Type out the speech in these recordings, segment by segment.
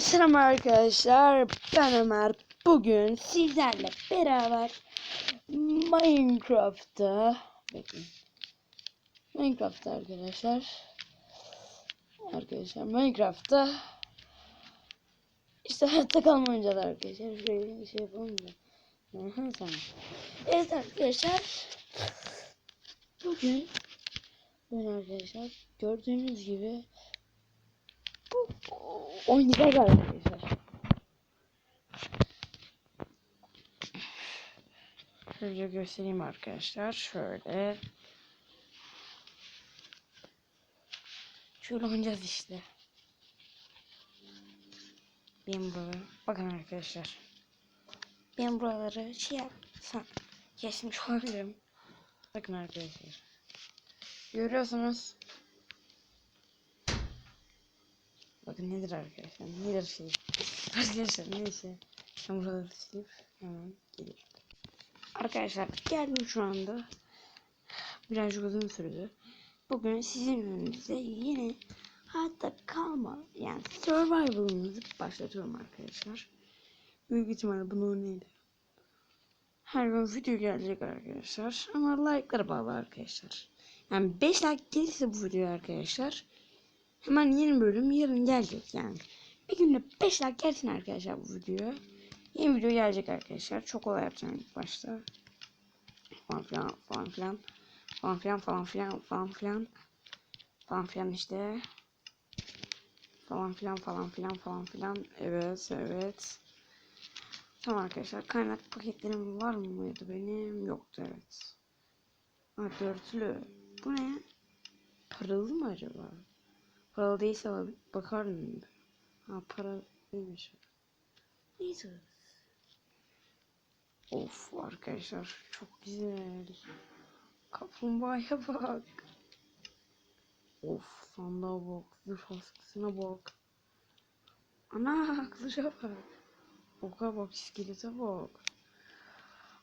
Selam arkadaşlar. Ben Ömer. Bugün sizlerle beraber Minecraft'ta Bekleyin. Minecraft'ta arkadaşlar. Arkadaşlar Minecraft'ta işte hayatta kalma oynayacağız arkadaşlar. Şöyle şey yapalım da. Evet arkadaşlar. Bugün ben arkadaşlar gördüğünüz gibi bu oynayacağız arkadaşlar. Şöyle göstereyim arkadaşlar. Şöyle. Şöyle oynayacağız işte. Ben buraları. Bakın arkadaşlar. Ben buraları şey yapsam. Kesmiş olabilirim. Bakın arkadaşlar. Görüyorsunuz. Bakın nedir arkadaşlar? Nedir şey? Arkadaşlar neyse. Ben buraları silip hemen geliyorum. Arkadaşlar geldim şu anda. Birazcık uzun sürdü. Bugün sizin önünüzde yeni hayatta kalma yani survival'ımızı başlatıyorum arkadaşlar. Büyük ihtimalle bunu oynayacağım. Her gün video gelecek arkadaşlar. Ama like'lara bağlı arkadaşlar. Yani 5 like gelirse bu video arkadaşlar. Hemen yeni bölüm yarın gelecek yani. Bir günde 5 like gelsin arkadaşlar bu videoya. Yeni video gelecek arkadaşlar. Çok kolay yapacağım ilk başta. Falan filan falan filan. Falan filan falan filan falan filan. Falan filan işte. Falan filan falan filan falan filan. Evet evet. Tamam arkadaşlar kaynak paketlerim var mıydı benim? Yoktu evet. Ha dörtlü. Bu ne? Paralı mı acaba? Paralı değilse bak- bakarım. Ha para değilmiş. Neyse. Of arkadaşlar çok güzel. Kaplumbağaya bak. Of sandığa bak. Zırh askısına bak. Ana kılıca bak. Oka bak iskelete bak.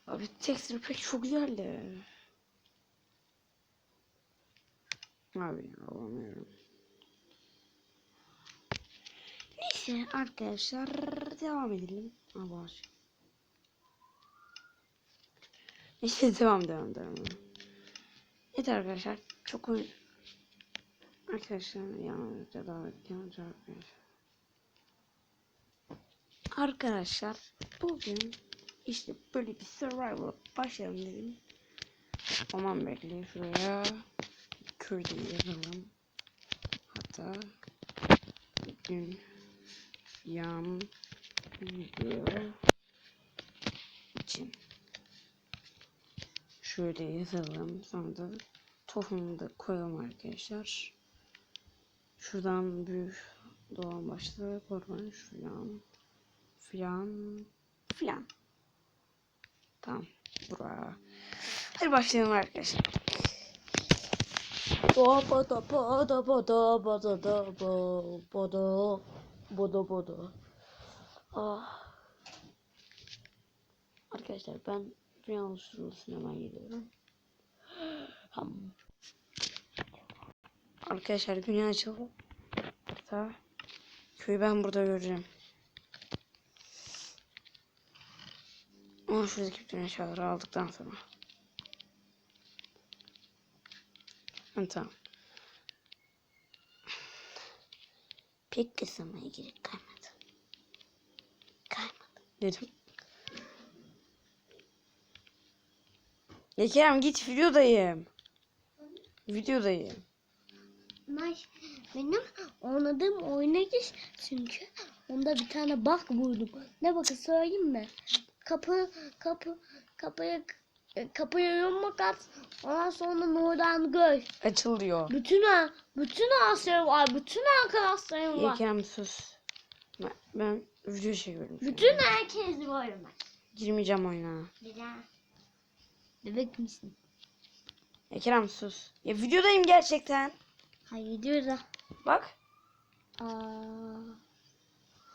Abi texture pek çok güzeldi. Abi alamıyorum. Arkadaşlar devam edelim. Ha boş. Neyse devam devam devam. Evet arkadaşlar çok oyun. Arkadaşlar yani davet yanıcı arkadaşlar. Arkadaşlar bugün işte böyle bir survival başlayalım dedim. Aman bekleyin şuraya. Köyde yazalım. Hatta bugün yan video için şöyle yazalım. Sonra da tohumu da koyalım arkadaşlar. Şuradan büyük doğan başlığı korban filan filan filan. Tamam. Buraya. Hadi başlayalım arkadaşlar. Bodo bodo bodo bodo bodo bodo bodo bodo. Ah. Arkadaşlar ben dünya oluşturulmasına hemen gidiyorum. Ham. Arkadaşlar dünya açıldı. Hatta köyü ben burada göreceğim. Ama şuradaki bütün eşyaları aldıktan sonra. Ha, tamam. Pek kısamaya gerek kalmadı. Kalmadı dedim. Ya Kerem git videodayım. Videodayım. Maş benim oynadığım oyuna gir çünkü onda bir tane bak buldum. Ne bakın söyleyeyim mi? Kapı kapı kapıya kapıya yumruk at. Ondan sonra oradan gör. Açıl diyor. Bütün ha- bütün aslarım var. Bütün arkadaşlarım var. Kerem sus. Ben, ben video çekiyorum. Bütün herkes var ben. Girmeyeceğim oyuna. Güzel. Bebek misin? Ya Kerem sus. Ya videodayım gerçekten. Hayır diyor da. Bak. Aa,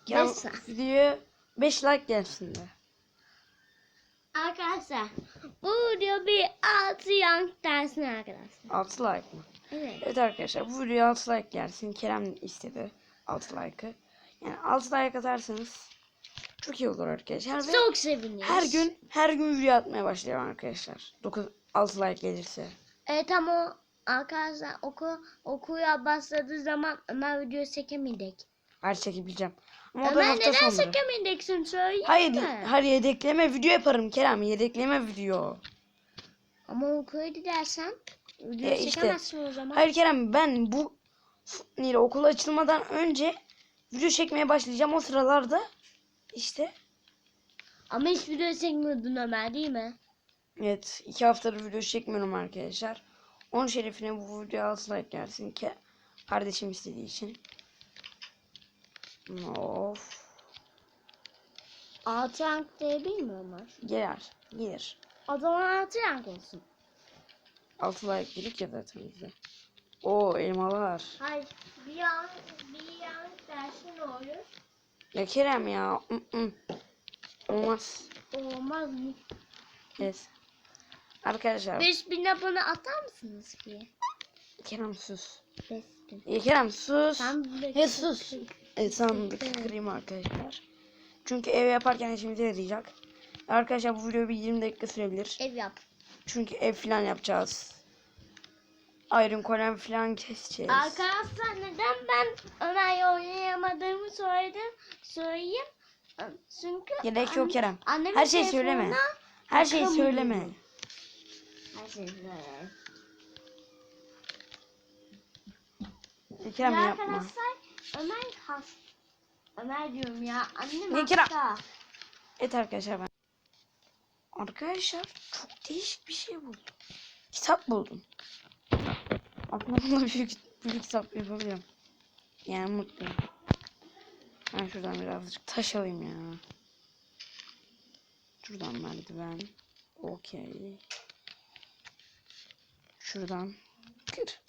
Neyse. videoya 5 like gelsin de. Arkadaşlar bu video bir altı yank dersin arkadaşlar. 6 like mı? Evet. Evet arkadaşlar bu videoya 6 like gelsin. Kerem istedi 6 like'ı. Yani 6 like atarsanız çok iyi olur arkadaşlar. Ve Çok seviniriz. her gün her gün video atmaya başlayalım arkadaşlar. 9 6 like gelirse. Evet ama arkadaşlar oku, okuya başladığı zaman Ömer video çekemeyecek. Her çekebileceğim. Ama o da Ömer hafta neden sonları. çekemeyeceksin söyleyeyim Hayır, mi? hayır yedekleme video yaparım Kerem. Yedekleme video. Ama okuya gidersen video E işte. çekemezsin o zaman. Hayır Kerem ben bu neydi, okul açılmadan önce video çekmeye başlayacağım. O sıralarda işte Ama hiç video çekmiyordun Ömer değil mi? evet iki haftadır video çekmiyorum arkadaşlar. Onun şerefine bu video 6 like gelsin ki kardeşim istediği için. Of. Altı renk diyebilir mi Ömer? Gelir. Gelir. O zaman altı renk olsun. 6 like dedik ya zaten bize. Oo elmalar. Hayır. Bir yan, bir yan dersi ne olur? Ya Kerem ya. ı-ı. Olmaz. Olmaz mı? Evet. Arkadaşlar 5000 abone atar mısınız ki? Kerem sus. 5000. Ya Kerem sus. Sen Ya sus. Evet sandık kırayım arkadaşlar. Çünkü ev yaparken işimize yarayacak. Arkadaşlar bu video bir 20 dakika sürebilir. Ev yap. Çünkü ev falan yapacağız. Iron kolem falan keseceğiz. Arkadaşlar neden ben Ömer'le oynayamadığımı söyledim. Söyleyeyim. Çünkü Gerek yok Kerem. Her şeyi söyleme. Her şeyi söyleme. Her şeyi söyle. Ya Kerem Ya yapma. arkadaşlar Ömer has. Ömer diyorum ya. Annem Ne Kerem? hasta. Evet arkadaşlar ben. Arkadaşlar çok değişik bir şey buldum. Kitap buldum. Bununla büyük, büyük kitap yapabilirim. Yani mutluyum. Ben şuradan birazcık taş alayım ya. Şuradan merdiven. Okey. Şuradan kır.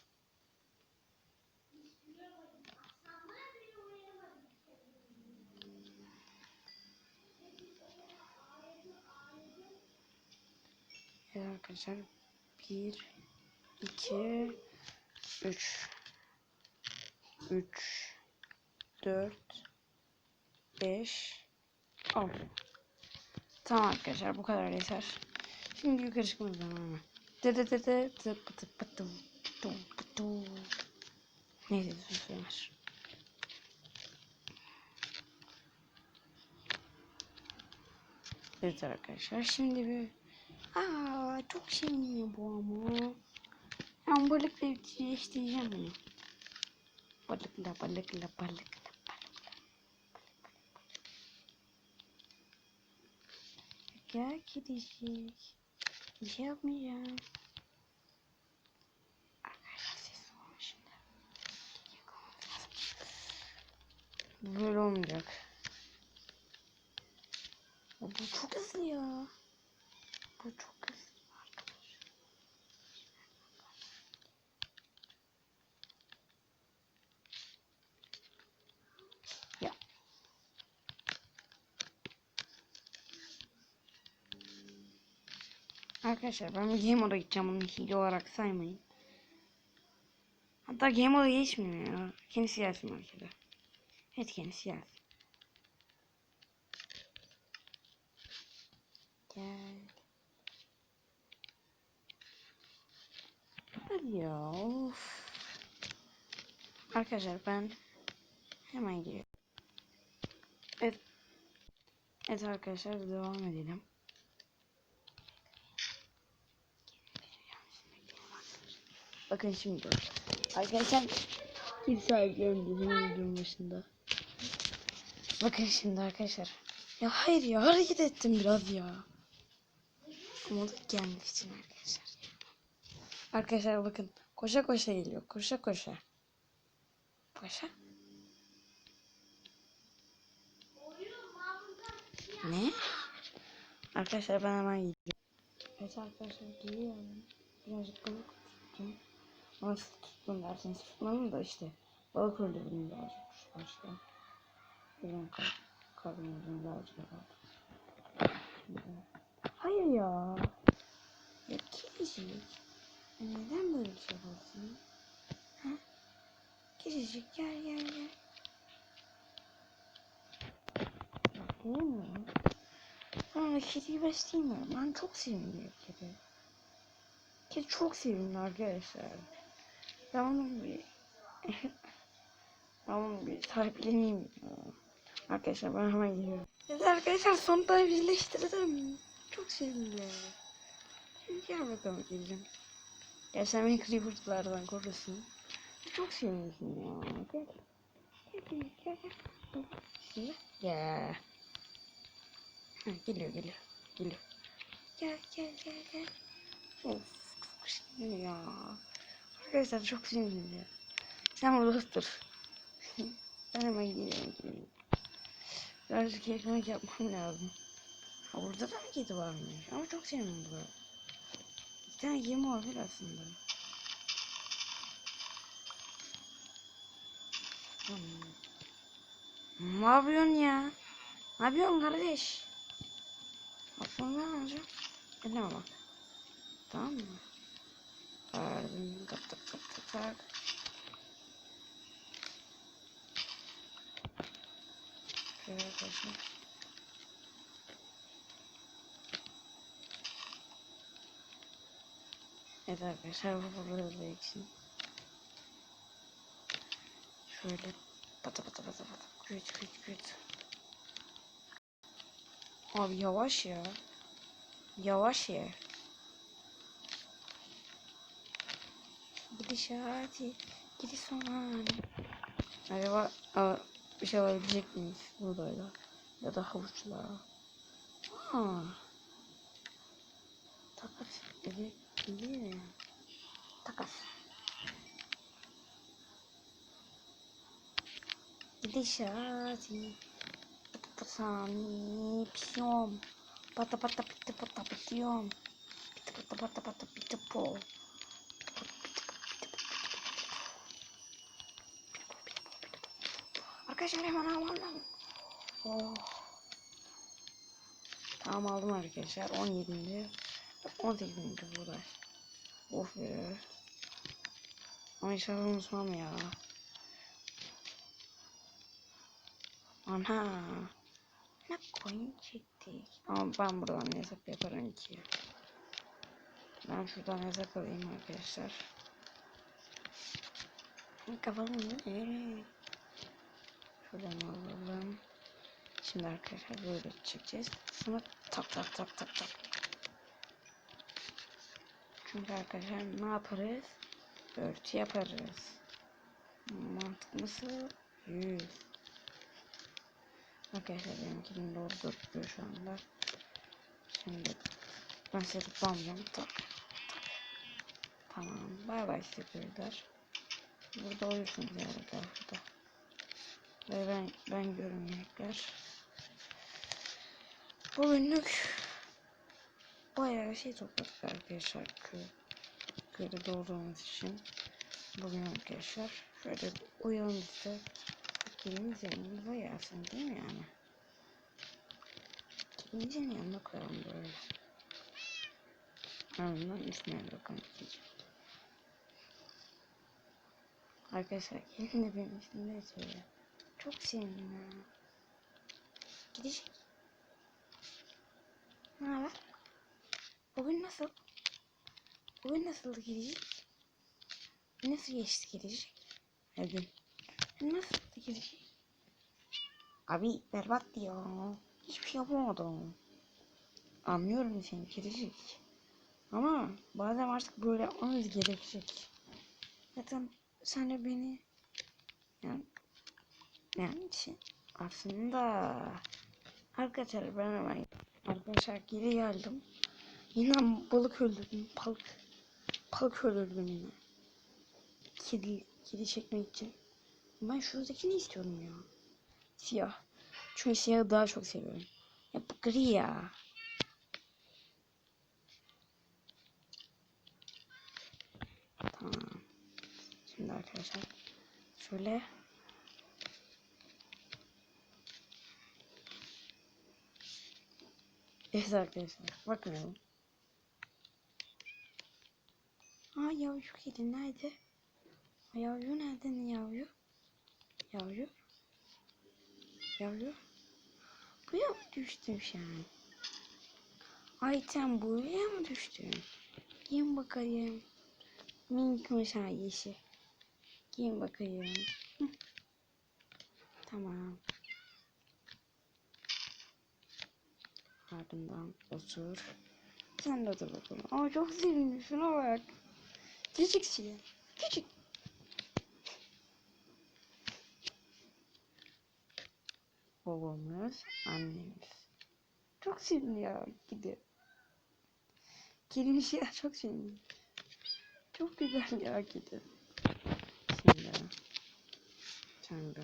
Evet arkadaşlar. Bir, iki, üç, üç, dört, beş, altı. Tamam arkadaşlar bu kadar yeter. Şimdi yukarı çıkmamız lazım. Dı dı dı dı dı pıtı pıtı pıtı pıtı. Neyse sus Ömer. Evet arkadaşlar şimdi bir Aa çok seviniyor bu ama. Ben balıkla değiştireceğim bunu. Balıkla balıkla balıkla. Gel gidecek. Bir şey yapmayacağım. Böyle olmayacak. Ya Bu çok hızlı ya. Bu çok hızlı arkadaşlar. Ya. Arkadaşlar ben game moda gideceğim bunu hile olarak saymayın. Hatta game moda geçmiyor ya. Kendisi gelsin arkada. Evet kendisi gelsin. Ya of. Arkadaşlar ben hemen giriyorum. Evet. Evet arkadaşlar devam edelim. Bakın şimdi. Arkadaşlar bir dedim videonun başında. Bakın şimdi arkadaşlar. Ya hayır ya hareket ettim biraz ya. Ama da gelmek için arkadaşlar. Arkadaşlar bakın. Koşa koşa geliyor. Koşa koşa. Koşa. Ne? Arkadaşlar ben hemen gidiyorum. Evet arkadaşlar geliyorum. Birazcık balık tuttum. Nasıl tuttum derseniz tutmadım da işte. Balık öldürdüm birazcık başta. Benim karnımızın birazcık. Hayır ya. Ya kedicik. Ya neden böyle bir şey? Ha? Kedicik gel gel gel. Olur mu? Ben kediyi besleyemiyorum. Ben çok sevimli kedi. Kedi çok sevimli arkadaşlar. Ben onun bir... ben onu bir sahipleneyim. Arkadaşlar ben hemen geliyorum. Evet arkadaşlar sonunda birleştirdim. Çok sevimli. Gel bakalım geleceğim. Gel sen beni creeper'lardan korusun. Çok sevimlisin ya. Gel. Gel. Ha, geliyor geliyor. Geliyor. Gel gel gel gel. Of çok sevimli ya. Arkadaşlar çok sevimli. Sen burada otur. ben hemen geliyorum. geliyorum. Birazcık ekmek yapmam lazım. Ha, burada da mı kedi varmış? Ama çok sevimli bu. Tane yemi olabilir aslında. Ne yapıyorsun ya? Ne yapıyorsun kardeş? Aklını ben alacağım. Elleme bak. Tamam mı? Verdim. Tak tak tak tak tak. Şöyle arkadaşlar. Evet arkadaşlar bu burada da eksin. Şöyle pata pata pata pata. Küt küt küt. Abi yavaş ya. Yavaş ya. Gidişati. Gidiş sonra. Acaba a, bir şey alabilecek miyiz buradayla? Ya da havuçla. Ha. Takas. Evet. İyi. Takas. Gidişati. Sami piyom. Pata pata pita pata pitiyom. Pita pata pata pata pita po. Arkadaşlar hemen almam lazım. Oh. Tamam aldım arkadaşlar. 17. 18. buğday. Of be. Ama inşallah unutmam ya. Ana. Ne koyun çektik. Ama ben buradan hesap yaparım ki. Ben şuradan hesap alayım arkadaşlar. Kafamı evet. Şuradan alalım. Şimdi arkadaşlar böyle çekeceğiz. Sonra tak tak tak tak tak. Çünkü arkadaşlar ne yaparız? Örtü yaparız. Mantıklısı 100. Arkadaşlar benimkinin doğru duruyor şu anda. Şimdi ben size tutmayacağım. Tak. Tamam. Bay bay sekreter. Burada uyursunuz yani burada. Ve ben ben görünmeyecekler. Bugünlük bayağı şey topladık arkadaşlar köy. Köyde doğduğumuz için. Bugün arkadaşlar şöyle uyalım işte. Kedimizin yanımıza gelsin değil mi yani? Kedimizin yanına koyalım böyle. Ardından üstüne bakalım kediciğim. Arkadaşlar gelin de benim üstümde ya. Çok sevindim ya. Gidecek. Ne haber? Bugün nasıl? Bugün nasıldı gidecek? Nasıl geçti gidecek? Her gün. Nasıldı gidecek? Abi berbat ya. Hiçbir şey yapamadım. Anlıyorum seni gidecek. Ama bazen artık böyle yapmamız gerekecek. Zaten sen de beni yani yani şey, aslında arkadaşlar ben hemen arkadaşlar geri geldim. Yine balık öldürdüm. Balık. Balık öldürdüm yine. Kedi, kedi çekmek için. Ben şuradakini istiyorum ya. Siyah. Çünkü siyahı daha çok seviyorum. Ya bu gri ya. Tamam. Şimdi arkadaşlar şöyle Evet arkadaşlar bakmayalım. Aa yavru kedi nerede? Aa, Yavru nerede ne yavru? Yavru? Yavru? Buraya mı düştün sen? Ay sen buraya mı düştün? Giyin bakayım. Minik mesaisi. Giyin bakayım. Tamam. Ardından otur. Sen de otur bakalım. Aa çok sevimli. Şuna bak. Küçük şey. Küçük. Babamız, annemiz. Çok sevimli ya. Gidiyor. Kelime ya çok sevimli. Çok güzel ya kedi. Şimdi sen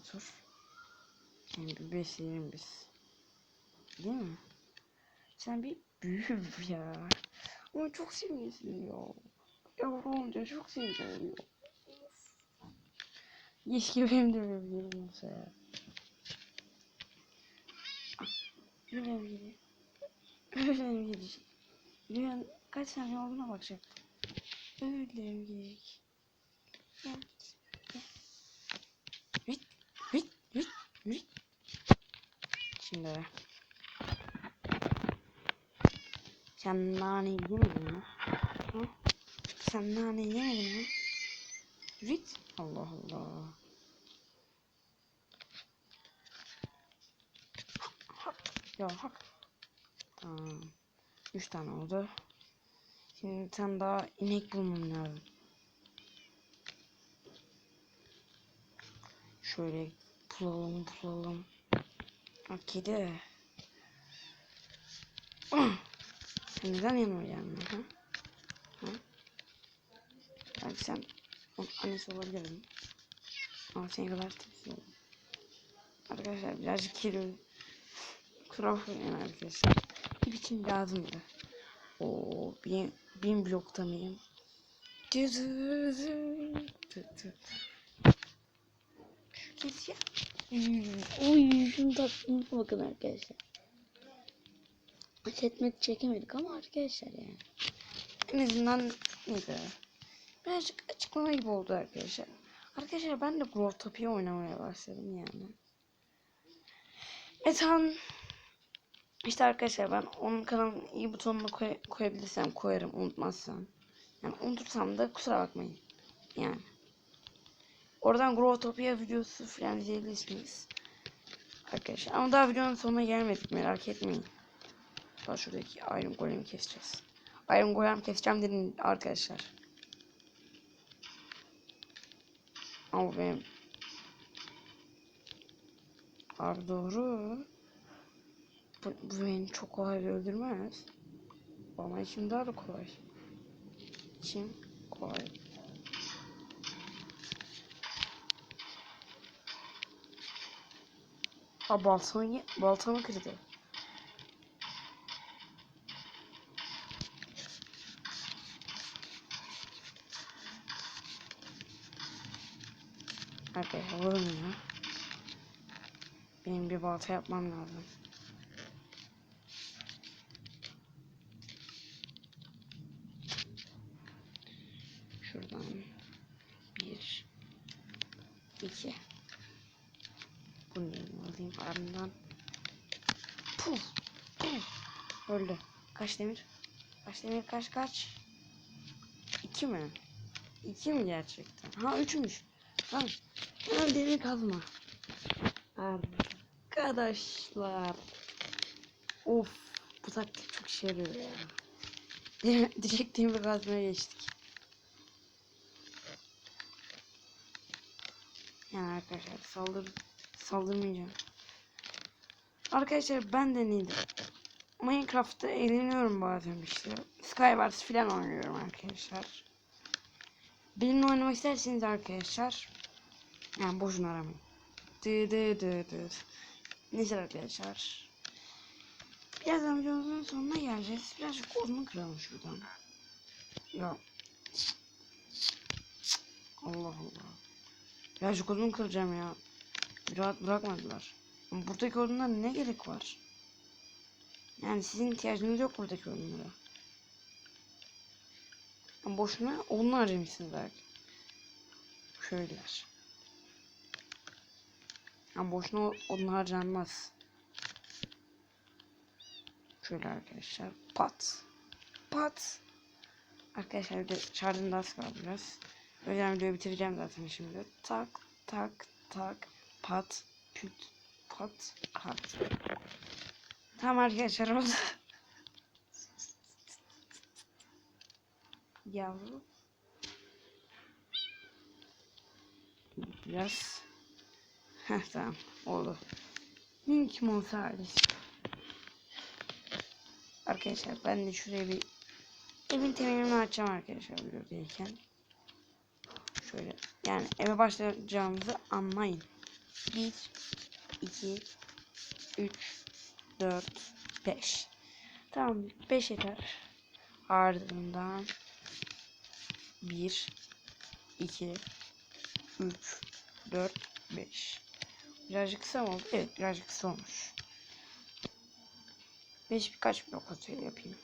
otur. Seni bir besleyelim biz. Değil mi? Sen bir büyü ya. Ama çok sevimlisin ya. Yavru olunca çok sevimli oluyor. Keşke benim de yerim olsa ya. Mi geliyor? Öyle mi gelecek? Rüyanın kaç saniye olduğuna bakacak. Öyle mi gelecek? Gel. Gel. Vit, vit, vit, vit. Şimdi. Sen nane yemedin mi? Ha? Sen nane yemedin mi? Vit. Allah Allah. Ya hak. Tamam. Üç tane oldu. Şimdi bir tane daha inek bulmam lazım. Şöyle bulalım bulalım. Ha kedi. Ah! Neden gelmiyor ha? ha? Belki sen annesi olabilirim. Ama senin kadar olur. Arkadaşlar birazcık kedi Kusura bakmayın arkadaşlar. Bir biçim lazımdı. Oo, bin, bin blokta mıyım? Kes ya. Oy şunu tatlına bakın arkadaşlar. Setmet çekemedik ama arkadaşlar yani. En azından neydi? Birazcık açıklama gibi oldu arkadaşlar. Arkadaşlar ben de Growtopia oynamaya başladım yani. Metan işte arkadaşlar ben onun kanalının iyi butonuna koy, koyabilirsem koyarım unutmazsam. Yani unutursam da kusura bakmayın. Yani. Oradan Growtopia videosu falan izleyebilirsiniz. Arkadaşlar ama daha videonun sonuna gelmedik merak etmeyin. Daha şuradaki Iron Golem keseceğiz. Iron Golem keseceğim dedim arkadaşlar. Ama benim Abi doğru. Bu, bu beni çok kolay öldürmez. Ama içim daha da kolay. İçim kolay. Ha baltamı, baltamı kırdı. Arkadaşlar vurun ya. Benim bir balta yapmam lazım. Şuradan bir, iki. Bunu alayım ardından. Puf, puf. Öldü. Kaç demir? Kaç demir kaç kaç? İki mi? İki mi gerçekten? Ha üçmüş. Tamam. Ha demir kazma. Arkadaşlar. Of. Bu taktik çok işe ya. Dire- Direkt demir kazmaya geçtik. Yani arkadaşlar saldır saldırmayacağım. Arkadaşlar ben de neydi? Minecraft'ta eğleniyorum bazen işte. Skywars falan oynuyorum arkadaşlar. Benimle oynamak isterseniz arkadaşlar. Yani boşuna aramayın. Dı dı dı dı. Neyse arkadaşlar. Birazdan videomuzun sonuna geleceğiz. Birazcık odunu kıralım şuradan. Ya. Allah Allah. Birazcık odun kıracağım ya. Rahat bırakmadılar. Ama buradaki odunlara ne gerek var? Yani sizin ihtiyacınız yok buradaki odunlara. Ama boşuna odun harcamışsınız belki. Şöyleler. Ama boşuna odun harcanmaz. Şöyle arkadaşlar. Pat. Pat. Arkadaşlar bir de şarjım da az kaldı biraz. Yüzden videoyu bitireceğim zaten şimdi. Tak tak tak pat küt pat pat. Tamam arkadaşlar oldu. Yavru. Biraz. Heh tamam oldu. Minik Monsalis. Arkadaşlar ben de şuraya bir evin temelini açacağım arkadaşlar videodayken. Şöyle yani eve başlayacağımızı anlayın. 1 2 3 4 5 Tamam 5 yeter. Ardından 1 2 3 4 5 Birazcık kısa mı oldu? Evet birazcık kısa olmuş. 5 birkaç blok atıyor yapayım.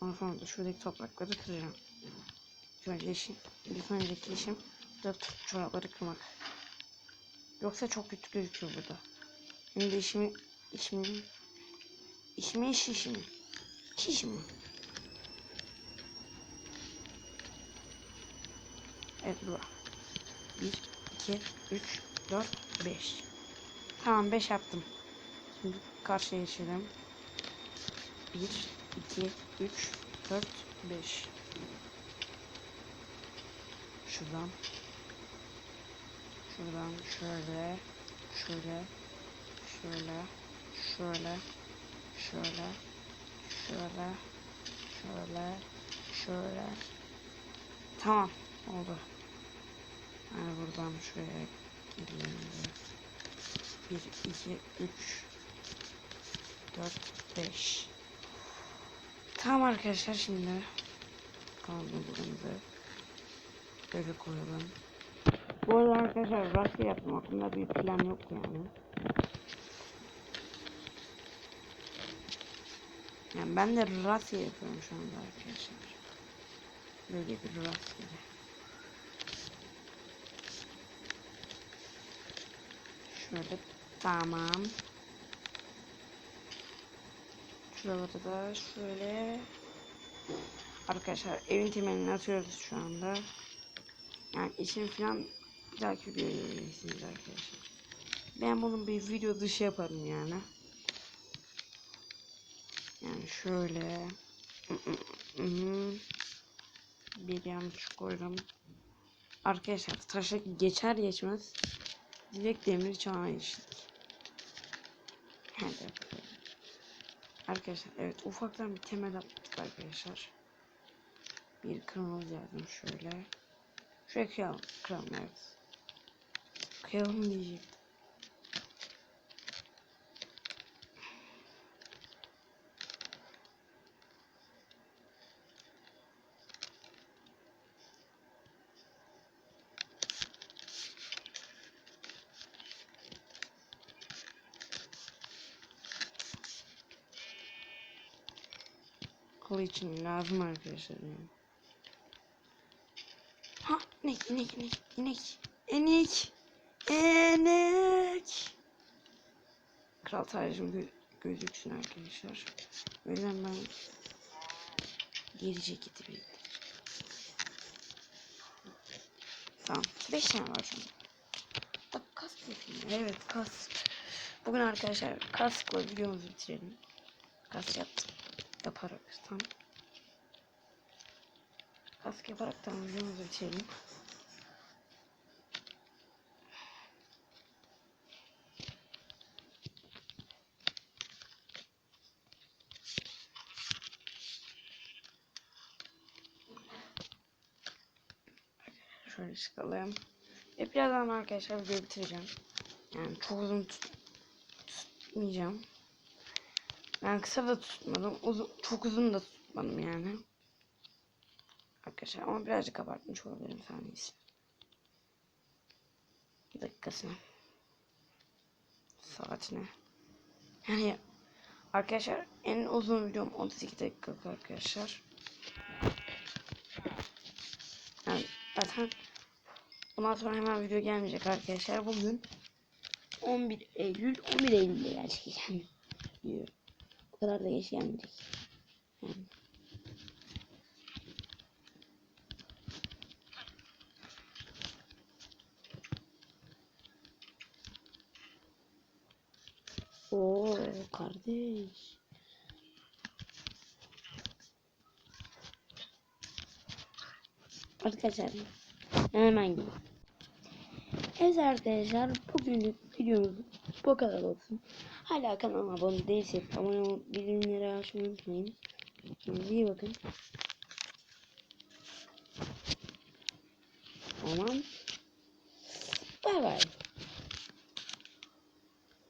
Ondan sonra da şuradaki toprakları kıracağım. Şöyle işim, bir sonraki işim da çorapları kırmak. Yoksa çok kötü gözüküyor burada. De işimi, işimi, işimi iş işimi. İş işimi. Evet bu. 1, 2, 3, 4, 5. Tamam 5 yaptım. Şimdi karşıya geçelim. 1, 2, 3, 4, 5. Şuradan. Şuradan şöyle. Şöyle. Şöyle. Şöyle. Şöyle. Şöyle. Şöyle. Şöyle. Tamam. Oldu. Yani buradan şuraya gidelim. 1, 2, 3, 4, 5. Tamam arkadaşlar şimdi kaldı buramızı böyle koyalım. Bu arada arkadaşlar rastgele yaptım aklımda bir plan yok yani. Yani ben de rastgele yapıyorum şu anda arkadaşlar. Böyle bir rastgele. Şöyle tamam. Şuraları da şöyle Arkadaşlar evin temelini atıyoruz şu anda. Yani işin falan bir dahaki arkadaşlar. Ben bunun bir video dışı yaparım yani. Yani şöyle. bir yanlış koydum. Arkadaşlar taşa geçer geçmez direkt demir çağına geçtik. Arkadaşlar evet ufaktan bir temel attık arkadaşlar. Bir kırmızı yazdım şöyle. Şuraya kıyalım. Kıralım evet. Kıyalım diyecektim. Kolu için lazım arkadaşlar yani. Ha inek inek inek inek inek inek. Kral tacım gö gözüksün arkadaşlar. O yüzden ben geri ceketi biriktireceğim. Tamam. 5 tane var an. Da kask yapayım. Evet kask. Bugün arkadaşlar kaskla videomuzu bitirelim. Kask yaptım. Yaparak tam. Kask yaparak tam videomuzu bitirelim. Şöyle çıkalım. Ve birazdan arkadaşlar videoyu bitireceğim. Yani çok uzun tut tutmayacağım. Ben kısa da tutmadım. Uzun, çok uzun da tutmadım yani. Arkadaşlar ama birazcık abartmış olabilirim saniyesi. Dakikasına. Saatine. Yani arkadaşlar en uzun videom 32 dakika arkadaşlar. Yani zaten bundan sonra hemen video gelmeyecek arkadaşlar. Bugün 11 Eylül 11 Eylül'de yani. diyor. Kadar da geç gelmeyecek. Yani. Oo kardeş. Arkadaşlar hemen gidelim. Evet arkadaşlar bugünlük videomuz bu kadar olsun. Hala kanalıma abone değilseniz abone olup bildirimleri açmayı unutmayın. Kendinize iyi bakın. Tamam. Bay bay.